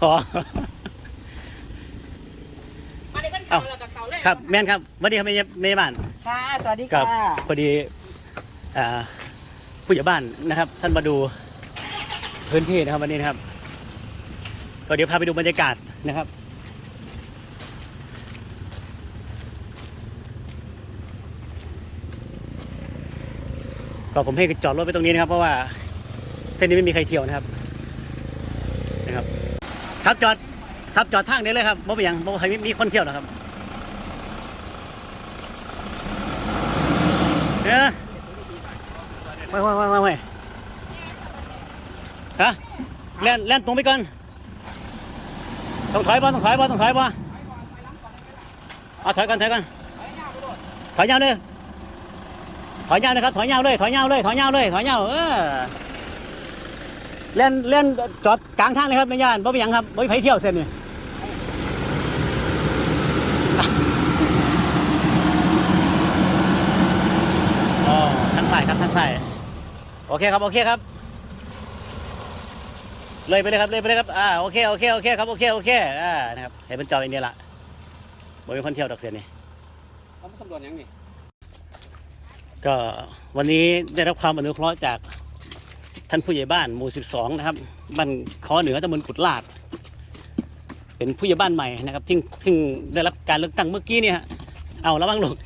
พออันนี้เป็นเขาแล้วกับเขาเลยครับแม่นครับสวัสดีครับแม่แม่บ้านค่ะสวัสดีครัค่ะบพอดีอ่าผู้ใหญ่บ้านนะครับ ท่านมาดูพื้นที่นะครับวันนี้นะครับ ก็เดี๋ยวพาไปดูบรรยากาศนะครับ ก็ผมให้จอดรถไปตรงนี้นะครับ เพราะว่าเส้นนี้ไม่มีใครเที่ยวนะครับ นะครับครับจอดครับจอดทางนี้เลยครับบ่เป็นหยังบ่ให้มีมีคนเที่ยวนะครับเออไม่ไม่ไม่ไม่ไม่ฮะเล่นเล่นตรงไปก่อนต้องถอยบ่ต้องถอยบ่ต้องถอยบ่เอาถอยก่อนถอยก่อนถอยยาวเลยถอยยาวเลยครับถอยยาวเลยถอยยาวเลยถอยยาวเลยถอยยาวเออ เล่นเล่นจอดกลางทางเลยครับไม่ย่านบ่เป็นหยังครับบ่มีไผเที่ยวเส้นนี่อ๋อทางซ้ายครับทางซ้ายโอเคครับโอเคครับ เลยไปเลยครับเลยไปเลยครับอ่าโอเคโอเคโอเคครับโอเคโอเคอ่านะครับเห็นเป็นจออย่างนี้ละบ่มีคนเที่ยวดอกเสียนี่เขามาสำรวจยังนี่ก็วันนี้ได้รับความอนุเคราะห์จาก ท่านผู้ใหญ่บ้านหมู่ 12 นะครับบ้านคอเหนือตำบลกุดลาด เป็นผู้ใหญ่บ้านใหม่นะครับที่ที่ได้รับการเลือกตั้งเมื่อกี้เนี่ยฮะเอาระวังหลก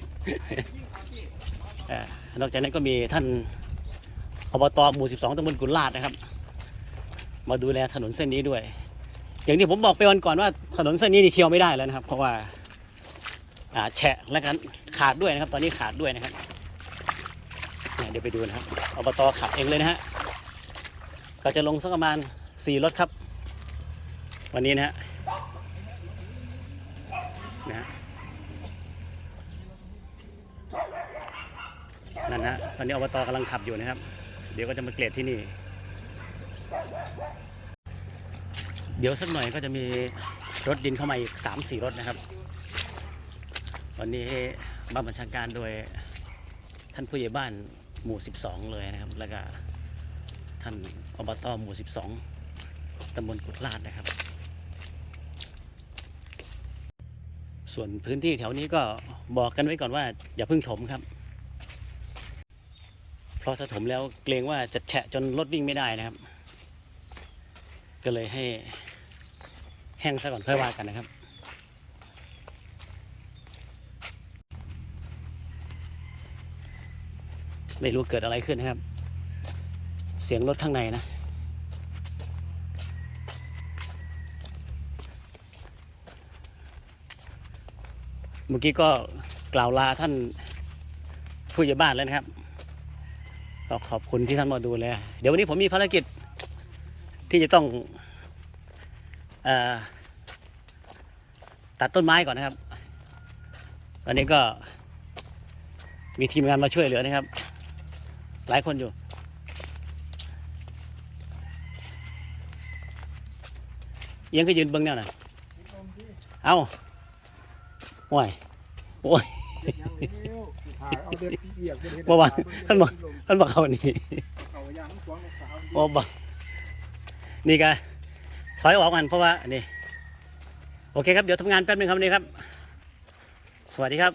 นอกจากนั้นก็มีท่านอบตหมู่ 12ตำบลกุลาดนะครับ มาดูแลถนนเส้นนี้ด้วย อย่างที่ผมบอกไปวันก่อนว่าถนนเส้นนี้นี่เที่ยวไม่ได้แล้วนะครับ เพราะว่าแฉะและกันขาดด้วยนะครับ ตอนนี้ขาดด้วยนะครับเนี่ยเดี๋ยวไปดูนะครับอบตขับเองเลยนะฮะ ก็จะลงสักประมาณสี่รถครับ วันนี้นะฮะนะฮะนั่นฮะตอนนี้อบตกำลังขับอยู่นะครับ เดี๋ยวก็จะมาเกรดที่นี่ เดี๋ยวสักหน่อยก็จะมีรถดินเข้ามาอีกสามสี่รถนะครับ วันนี้มาบัญชาการโดยท่านผู้ใหญ่บ้านหมู่ 12 เลยนะครับ แล้วก็ ท่านอบตหมู่ 12ตำบลกุดลาดนะครับ ส่วนพื้นที่แถวนี้ก็บอกกันไว้ก่อนว่า อย่าเพิ่งถมครับ เพราะถ้าถมแล้วเกรงว่าจะแฉะจนรถวิ่งไม่ได้นะครับ ก็เลยให้แห้งซะก่อนค่อยว่ากันนะครับไม่รู้เกิดอะไรขึ้นนะครับ เสียงรถข้างในนะ เมื่อกี้ก็กล่าวลาท่านผู้ใหญ่บ้านแล้วนะครับก็ขอบคุณที่ท่านมาดูแล เดี๋ยววันนี้ผมมีภารกิจที่จะต้องอตัดต้นไม้ก่อนนะครับวันนี้ก็มีทีมงานมาช่วยเหลือนะครับ หลายคนอยู่ ยังก็ยืนเบิ้งแนวน่ะเอาโอ้ยโอ้ยเมื่อวานท่านบอกท่านบอกเขานี่เขายางขวางขาวโอ้บนี่ก็ถอยออกกันเพราะว่านี่โอเคครับเดี๋ยวทำงานแป๊บนึงครับวันนี่ครับ สวัสดีครับ